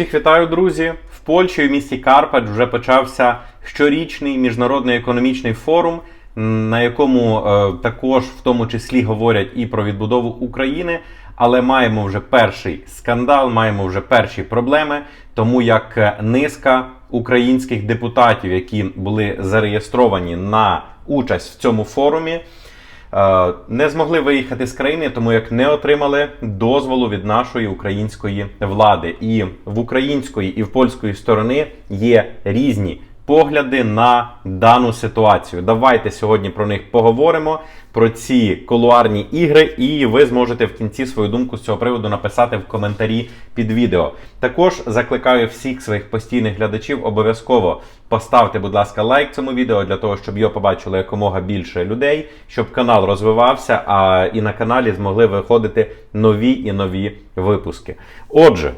Всіх вітаю, друзі! В Польщі в місті Карпач вже почався щорічний міжнародний економічний форум, на якому е, також в тому числі говорять і про відбудову України. Але маємо вже перший скандал, маємо вже перші проблеми, тому як е, низка українських депутатів, які були зареєстровані на участь в цьому форумі, не змогли виїхати з країни, тому як не отримали дозволу від нашої української влади. І в української і в польської сторони є різні погляди на дану ситуацію. Давайте сьогодні про них поговоримо. Про ці колуарні ігри, і ви зможете в кінці свою думку з цього приводу написати в коментарі під відео. Також закликаю всіх своїх постійних глядачів обов'язково поставте, будь ласка, лайк цьому відео для того, щоб його побачило якомога більше людей, щоб канал розвивався, а і на каналі змогли виходити нові і нові випуски. Отже.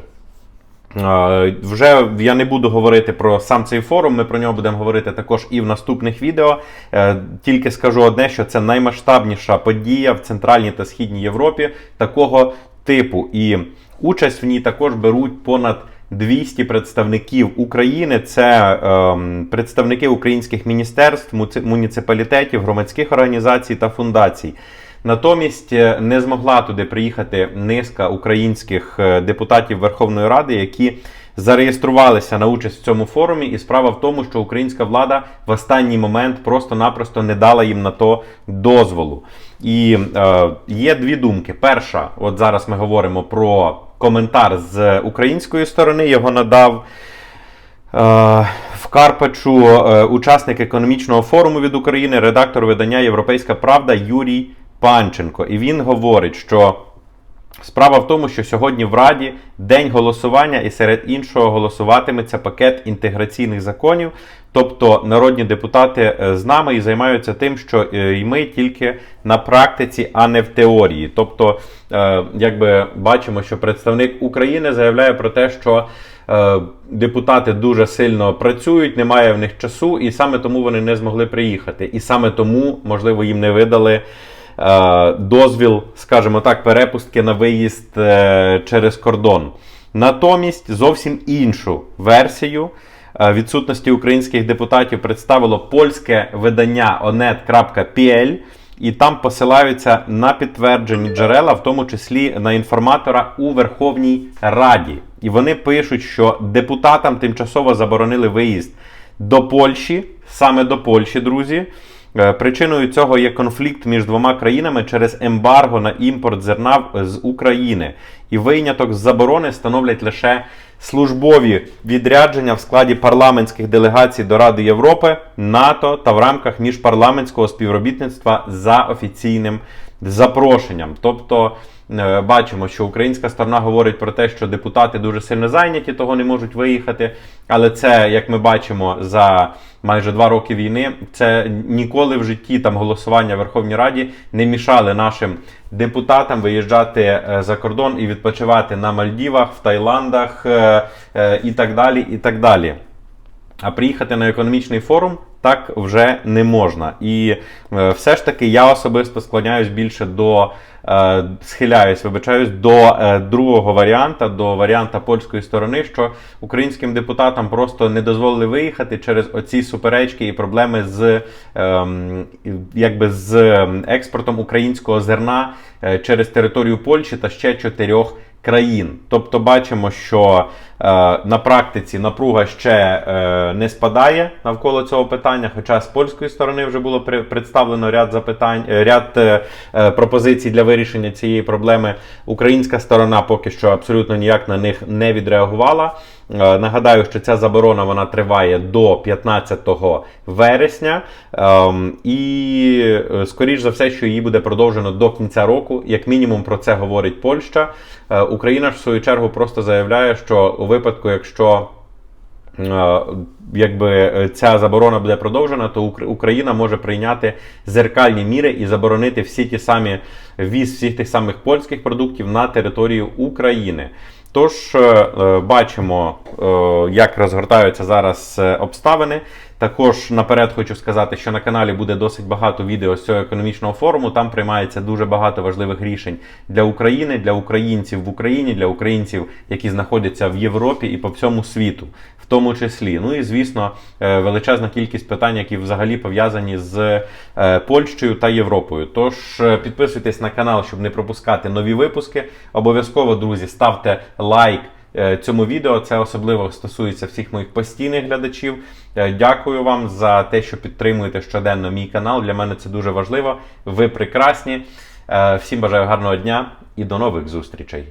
Е, Вже я не буду говорити про сам цей форум. Ми про нього будемо говорити також і в наступних відео. Е, Тільки скажу одне, що це наймасштабніша подія в Центральній та Східній Європі такого типу. І участь в ній також беруть понад 200 представників України. Це ем, представники українських міністерств, муніципалітетів, громадських організацій та фундацій. Натомість е, не змогла туди приїхати низка українських е, депутатів Верховної Ради, які зареєструвалися на участь в цьому форумі. І справа в тому, що українська влада в останній момент просто-напросто не дала їм на то дозволу. І е, є дві думки. Перша, от зараз ми говоримо про коментар з української сторони. Його надав. Е, В Карпачу учасник економічного форуму від України, редактор видання Європейська Правда Юрій Панченко. І він говорить, що справа в тому, що сьогодні в Раді день голосування, і серед іншого голосуватиметься пакет інтеграційних законів. Тобто народні депутати е, з нами і займаються тим, що е, і ми тільки на практиці, а не в теорії. Тобто, е, якби бачимо, що представник України заявляє про те, що депутати дуже сильно працюють, немає в них часу, і саме тому вони не змогли приїхати. І саме тому, можливо, їм не видали дозвіл, скажімо так, перепустки на виїзд е, через кордон. Натомість зовсім іншу версію е, відсутності українських депутатів представило польське видання onet.pl, і там посилаються на підтверджені джерела, в тому числі на інформатора у Верховній Раді. І вони пишуть, що депутатам тимчасово заборонили виїзд до Польщі, саме до Польщі, друзі. Е, Причиною цього є конфлікт між двома країнами через ембарго на імпорт зерна з України. І виняток з заборони становлять лише службові відрядження в складі парламентських делегацій до Ради Європи, НАТО та в рамках міжпарламентського співробітництва за офіційним запрошенням. Тобто е, бачимо, що українська сторона говорить про те, що депутати дуже сильно зайняті, того не можуть виїхати. Але це, як ми бачимо, за майже два роки війни, це ніколи в житті там голосування в Верховній Раді не мішали нашим депутатам виїжджати е, за кордон і відпочивати на Мальдівах, в Таїландах е, і так далі. і так далі. А приїхати на економічний форум так вже не можна. І е, все ж таки я особисто склоняюсь більше до е, схиляюсь, вибачаюсь, до е, другого варіанта, до варіанта польської сторони, що українським депутатам просто не дозволили виїхати через оці суперечки і проблеми з ем, якби з ем, експортом українського зерна через територію Польщі та ще чотирьох країн. Тобто бачимо, що е, на практиці напруга ще е, не спадає навколо цього питання. Хоча з польської сторони вже було при- представлено ряд запитань, е, ряд е, е, пропозицій для вирішення цієї проблеми. Українська сторона поки що абсолютно ніяк на них не відреагувала. Е, Нагадаю, що ця заборона вона триває до 15 вересня, ем, і е, скоріш за все, що її буде продовжено до кінця року. Як мінімум про це говорить Польща. Е, Україна ж в свою чергу просто заявляє, що у випадку, якщо якби ця заборона буде продовжена, то Україна може прийняти зеркальні міри і заборонити всі ті самі віз всіх тих самих польських продуктів на територію України. Тож е, е, бачимо, е, як розгортаються зараз обставини. Також наперед хочу сказати, що на каналі буде досить багато відео з цього економічного форуму. Там приймається дуже багато важливих рішень для України, для українців в Україні, для українців, які знаходяться в Європі і по всьому світу, в тому числі. Ну і звісно, е, величезна кількість питань, які взагалі пов'язані з е, Польщею та Європою. Тож е, підписуйтесь на канал, щоб не пропускати нові випуски. Обов'язково, друзі, ставте лайк цьому відео. Це особливо стосується всіх моїх постійних глядачів. Е, Дякую вам за те, що підтримуєте щоденно мій канал. Для мене це дуже важливо. Ви прекрасні. Е, Всім бажаю гарного дня і до нових зустрічей.